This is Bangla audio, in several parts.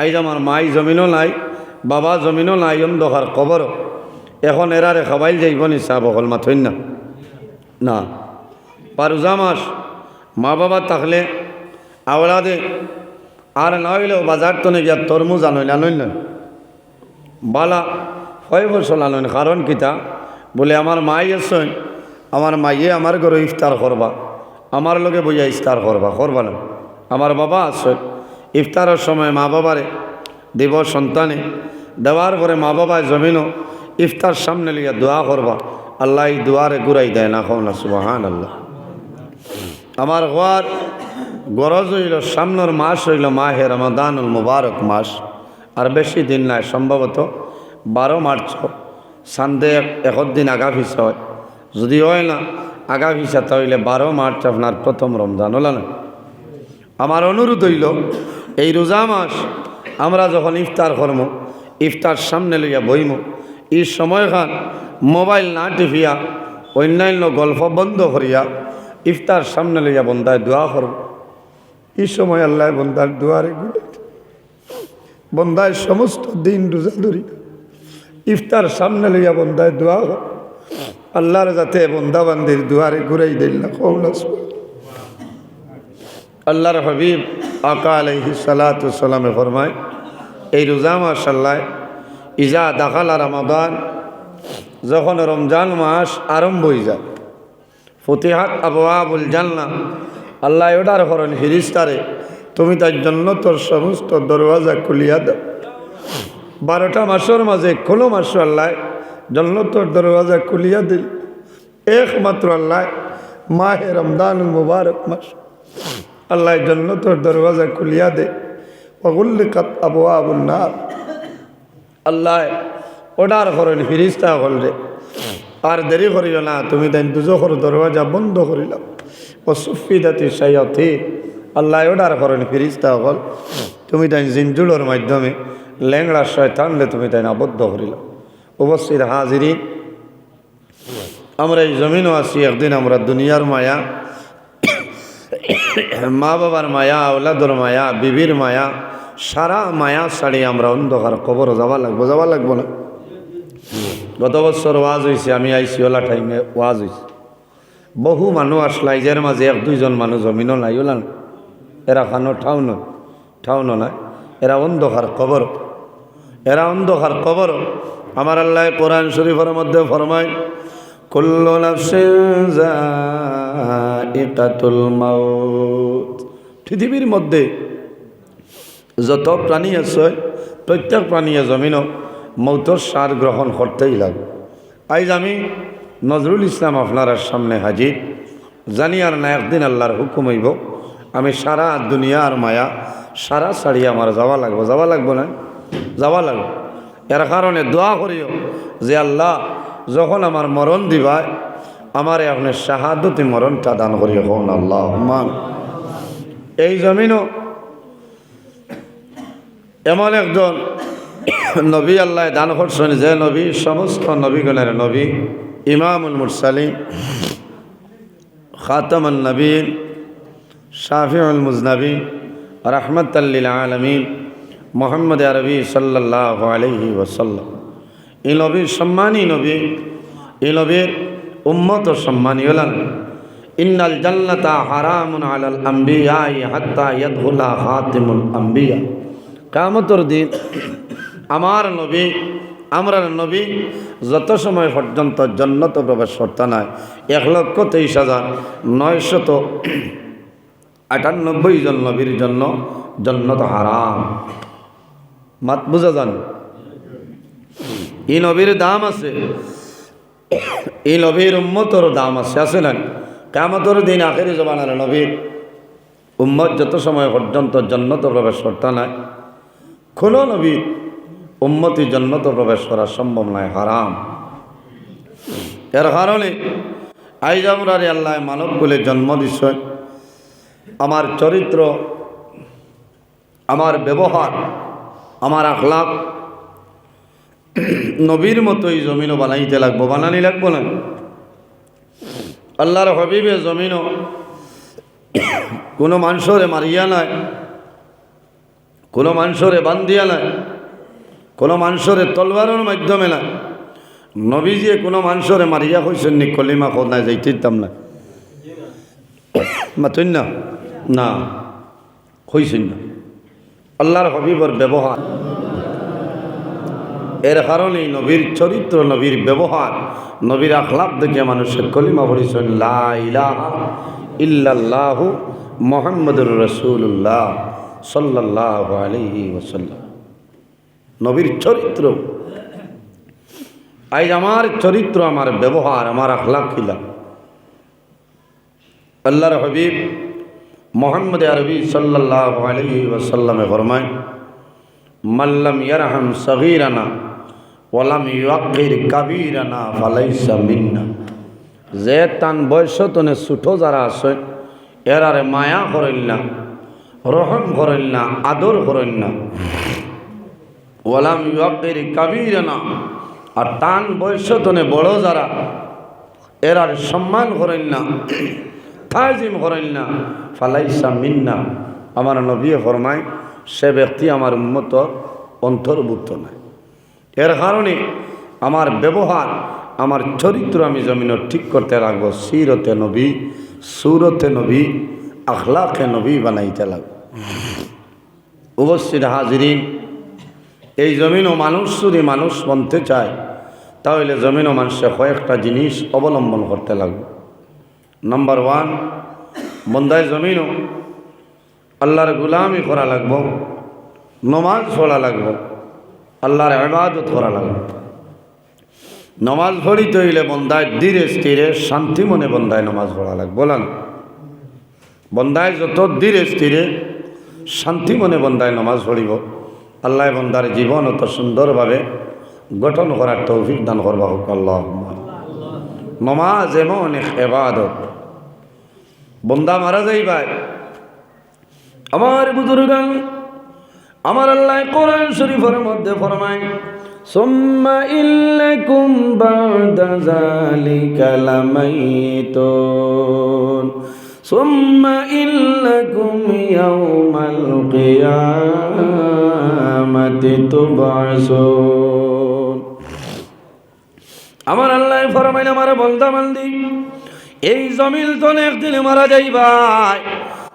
আইজ আমার মাই জমিনও নাই, বাবা জমিনও নাই, অন্ধকার কবর এখন এরারে খাবাইল যাইব নি চাহ বকল মাথইন না? না। পারুজা মাস, মা বাবা থাকলে আওলাদে আর না হইলেও বাজার তো গিয়া তরমুজ আনইন না? বালা হয় বছর আনইন কারণ কিতা বলে, আমার মাই আসছেন আমার মাইয়ে আমার ঘরে ইফতার করবা, আমার লগে বইয়া ইফতার করবা করবা না। আমার বাবা আছে ইফতারের সময় মা বাবারে দিব সন্তানে, দেওয়ার পরে মা বাবায় জমিনও ইফতার সামনে লিয়া দোয়া করবা। আল্লাহ এই দোয়ারে ঘুরাই দেয় না খাও না সুবাহান আল্লাহ আমার ঘর গরজ হইল, সামনের মাস হইল মাহে রমাদানুল মুবারক মাস, আর বেশি দিন নাই, সম্ভবত বারো মার্চ সান্দে দিন আগা ফিসা হয়। যদি হয় না আগা ফিসা তাহলে বারো মার্চ আপনার প্রথম রমজান, হলো না? আমার অনুরোধ হইল এই রোজা মাস আমরা যখন ইফতার করম, ইফতার সামনে লইয়া বইম, এই সময়খান মোবাইল না টিপিয়া, অন্যান্য গল্প বন্ধ করিয়া ইফতার সামনে লইয়া বন্দায় দোয়া করব এই সময় আল্লাহ বন্দার দুয়ারে গুলে বন্দায় সমস্ত দিন রোজা ধরি। ইফতার সামনে লইয়া বন্দায় দোয়া কর আল্লাহর যাতে বন্দাবান্দির দুয়ারে ঘুরাই দিল না কৌলা আল্লাহর হবিব আকা সালাতামে ফরমায়, এই রোজা মাসাল্লাহ ইজা দাখালা রমাদান, যখন রমজান মাস আরম্ভ হয়ে যায়, ফতিহাত আবুল জানলা আল্লাহ ওটার করেন ফিরিস্তারে তুমি তার জন্য তোর সমস্ত দরওয়াজা খুলিয়া দাও। বারোটা মাসের মাঝে কোনো মাস আল্লাহ জন্য তোর দরওয়াজা খুলিয়া দিল। একমাত্র আল্লাহ, মাহে রমদান মুবারক মাস আল্লাহ জন্য তোর দরওয়াজা খুলিয়া দে। অগুল্লিকাত আবু আবুন্নার আল্লাহ ওডার করেন ফিরিস্তা রে। আর দেরি করিল না, তুমি তাই দুজোখর দরওয়াজা বন্ধ করিলাম। ও সুফিদাতি সাইয়তি আল্লাহ ওডার করেন ফিরিস্তা হল। তুমি তাই জিনজুলোর মাধ্যমে ল্যাংড়া শয়তানলে তুমি তাই আবদ্ধ করিলাম। উপস্থিত হাজিরিন। আমরা এই জমিনও আছি, একদিন আমরা দুনিয়ার মায়া মা বাবার মায়া, ওলাদর মায়া, বিবির মায়া, সারা মায়া ছাড়ি আমরা অন্ধকার কবর যাওয়া লাগবো যাওয়া লাগবো না। গত বছর ওয়াজ হয়েছে আমি আইসি ওলা টাইমে ওয়াজ হয়েছে বহু মানুষ আসলা ইজের মাঝে এক, দুইজন মানুষ জমিনও নাই, ওলা এরা খানো নয় ঠাও নাই। এরা অন্ধকার কবর। এরা অন্ধকার কবর। আমার আল্লাহ কোরআন শরীফের মধ্যে ফরমায়, কুল্লু নাফসিন যায়িকাতুল মাউত পৃথিবীর মধ্যে যত প্রাণী আছে, প্রত্যেক প্রাণীয়ে জমিনও মৌতর সার গ্রহণ করতেই লাগে। আজ আমি নজরুল ইসলাম আপনার সামনে হাজির। জানি আর না একদিন আল্লাহর হুকুম হইব। আমি সারা দুনিয়ার মায়া, সারা ছাড়ি আমার যাওয়া লাগবো। যাওয়া লাগবো না? যাওয়া লাগবে। এর কারণে দোয়া করিও যে আল্লাহ, যখন আমার মরণ দিবায় আমার আপনি শাহাদতি মরণটা দান করিও হন আল্লাহ এই জমিনও এমন একজন নবী আল্লাহ দান করছেন, যে নবী, সমস্ত নবীগণের নবী, ইমামুল মুরসালিম খাতামুল নবীন, শাফিউল মুজনবী রহমতাল্লিল আলমিন, মোহাম্মদ আরবি সাল্লাহ আলহি ওসাল্লাম এই নবীর সম্মানী নবী, এই নবীর উম্মত সম্মানী হলেন ইন্নাল জান্নাতা হারামুন আলাল আম্বিয়াই হাত্তা ইয়াদহুলা হাতিমুল আম্বিয়া। কামতর দিন আমার নবী আমরা নবী যত সময় পর্যন্ত জন্নত প্রবেশ করতে নাই, এক লক্ষ তেইশ হাজার নয়শত আটানব্বই জন নবীর জন্য জন্নত হারাম। মাত বুঝা যান? এই নবীর দাম আছে। এই নবীর উম্মতর দাম আছে আছে না কামতর দিন আখেরি জমানার নবীর উম্মত যত সময় পর্যন্ত জন্নত প্রবেশ করতে নাই, কোনো নবীর উম্মতি জন্নত প্রবেশ করা সম্ভব নয় হারাম। এর কারণে আইজ আমরা আল্লাহ মানব বলে জন্ম দিছে। আমার চরিত্র, আমার ব্যবহার, আমার আখলাপ নবীর মতোই জমিনও বানাইতে লাগবো, বানানি লাগবো না? আল্লাহর হবিবে জমিনও কোনো মানুষরে মারিয়া নাই, কোনো মানুষরে বান্ধিয়া নাই, কোনো মানুষরে তলবারের মাধ্যমে না নবীজিয়ে কোনো মানুষরে মারিয়া হয়েছেন নি, কলিমা খোদায় যাইতে দিতাম না। মাতুন না? না হয়েছেন না। আল্লাহর হবিবর ব্যবহার। এর কারণেই নবীর চরিত্র, নবীর ব্যবহার, নবীর আখলাপ দেখে মানুষের কলিমা পড়েছেন ইল্লাল্লাহু মোহাম্মদুর রসুল্লাহ সাল্লাহ আলহি ওসাল্লাম নবীর চরিত্র। আজ আমার চরিত্র, আমার ব্যবহার, আমার আখলাক খিলা। আল্লাহর হবিব মোহাম্মদ আরবি সাল্লাহ আলহি ওসাল্লামে ফরমায় মাল্লাম ইয়ারহাম সগীরানা ওয়ালাম ইয়াকির কাবীরানা ফালাইসা মিন্না। যে তান বয়স তনে ছুটো যারা আছে, এরারে মায়া করেন না, রহম করেন না, আদর করেন না। ওয়ালাম ইয়াকির কাবীরানা। আর টান বয়স তনে বড় যারা, এরার সম্মান করেন না, তাজিম করেন না, ফালাইসা মিন্না। আমার নবী ফরমায়, সে ব্যক্তি আমার উন্মত অন্তর্ভুক্ত নয় এর কারণে আমার ব্যবহার, আমার চরিত্র আমি জমিন ঠিক করতে লাগবো, সিরতে নবী, সুরতে নবী, আখলাকে নবী বানাইতে লাগবো। উপস্থিত হাজিরিন, এই জমিনও মানুষ যদি মানুষ বনতে চায়, তাহলে জমিনও মানুষের কয়েকটা জিনিস অবলম্বন করতে লাগবে। নাম্বার ওয়ান বন্দায় জমিনও আল্লাহর গুলামি করা লাগব, নমাজ পড়া লাগব। আল্লাহর ইবাদত করা লাগব নমাজ পড়িতে হইলে বন্দায় ধীরে স্থিরে, শান্তি মনে বন্দায় নমাজ পড়া লাগবে বলেন, বন্দায় যত ধীরে স্থিরে, শান্তি মনে বন্দায় নমাজ পড়িব। আল্লাহ বন্দার জীবন অত সুন্দরভাবে গঠন করার তৌফিক দান করবা হোক আল্লাহ। নমাজ এমন এক এবাদত বন্দা মারা যাইবাই। আমার বুজুর্গান আমার আল্লাহ কোরআন শরীফের মধ্যে ফরমায়, সুম্মা ইল্লাকুম বাদা যালিকা লামাইতুন, সুম্মা ইল্লাকুম ইয়াউমাল কিয়ামাতি তুবআসুন। আমার আল্লাহ ফরমাইন আমার বন্দা বান্দি এই জমিল তো একদিন মারা যাইবাই।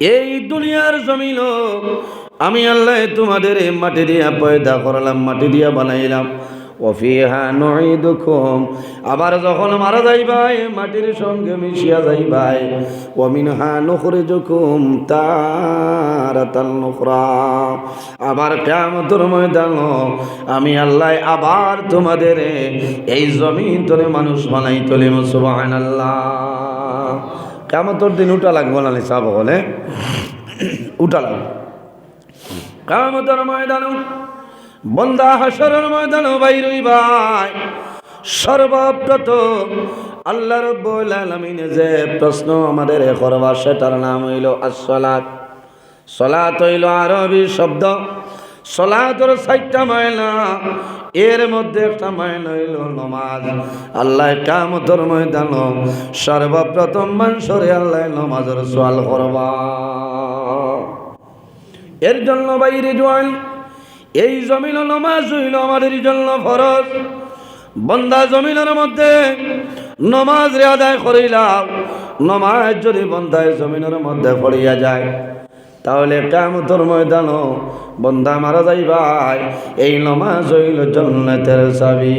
এই দুনিয়ার জমিন আমি আল্লাহ তোমাদের মাটি দিয়া পয়দা করলাম, মাটি দিয়া বানাইলাম। অফিহা নুঈদুকুম। আবার যখন মারা যাইবাই মাটির সঙ্গে মিশিয়া যাইবাই ওমিনহা নুখরিজুকুম তারাতান নুখরা। আবার কিয়ামতের ময়দান আমি আল্লাহ আবার তোমাদের এই জমিন তোরে মানুষ বানাই তোলে সুবহানাল্লাহ। কিয়ামতের দিন উঠা লাগবো না সাহেব বলে উঠা লাগবে। কামতর ময়দান বন্দা হাসরের ময়দান বাইরই ভাই সর্বপ্রথম আল্লাহ রব্বুল আলামিনে যে প্রশ্ন আমাদের করবা, সেটার নাম হইল আসসালাত। সলাত হইল আরবি শব্দ। সলাতর সাইটটা ময়না এর মধ্যে একটা ময়না হইল নমাজ। আল্লাহ কামতর ময়দান। সর্বপ্রথম মানুষরে আল্লাহ নমাজের সোয়াল করবা। এর জন্য বাইরে জোয়ান, এই জমিন নমাজ হইল আমাদের জন্য ফরজ। বন্দা জমিনের মধ্যে নমাজ রে আদায় করিলাম। নমাজ যদি বন্দায় জমিনের মধ্যে পড়িয়া যায়। তাহলে কামতর ময়দান বন্ধা মারা যাইবাই। এই নমাজ হইল জন্নতের চাবি।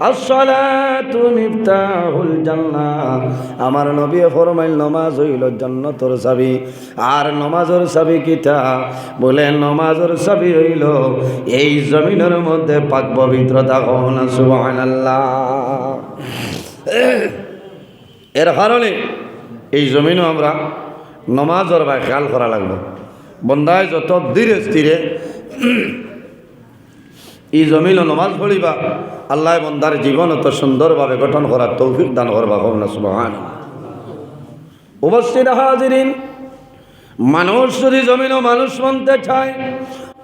আসসালাতু মিফতাহুল জান্নাহ। আমার নবী ফরমাইল, নমাজ হইল জন্নতর চাবি। আর নমাজের চাবি কিটা? বলে, নমাজের চাবি হইল এই জমিনের মধ্যে পাক পবিত্রতা হন সুবহানাল্লাহ। এর কারণে এই জমিনও আমরা নমাজর বা খেয়াল করা লাগবে। বন্দায় যত ধীরে স্থিরে ই জমিন নমাজ পড়িবা আল্লাহ বন্দার জীবন অত সুন্দরভাবে গঠন করার তৌফিক দান করবা হোক না সুবহান উপস্থিত হাজিরিন মানুষ যদি জমিনও মানুষ মানতে চায়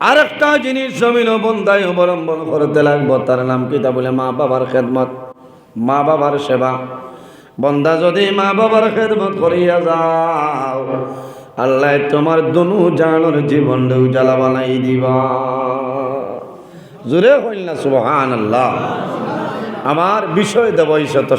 আরেকটা জিনিস জমিনও বন্দায় অবলম্বন করতে লাগবো তার নাম কি তা বলে মা বাবার খেদমত মা বাবার সেবা। বন্দা যদি মা বাবার খেদমত করিয়া যাও, আল্লাহ তোমার দনু জানোর জীবন উজালা বানাই দিবা। জোরে হইল না সুবহান আল্লাহ আমার বিষয় দেব শত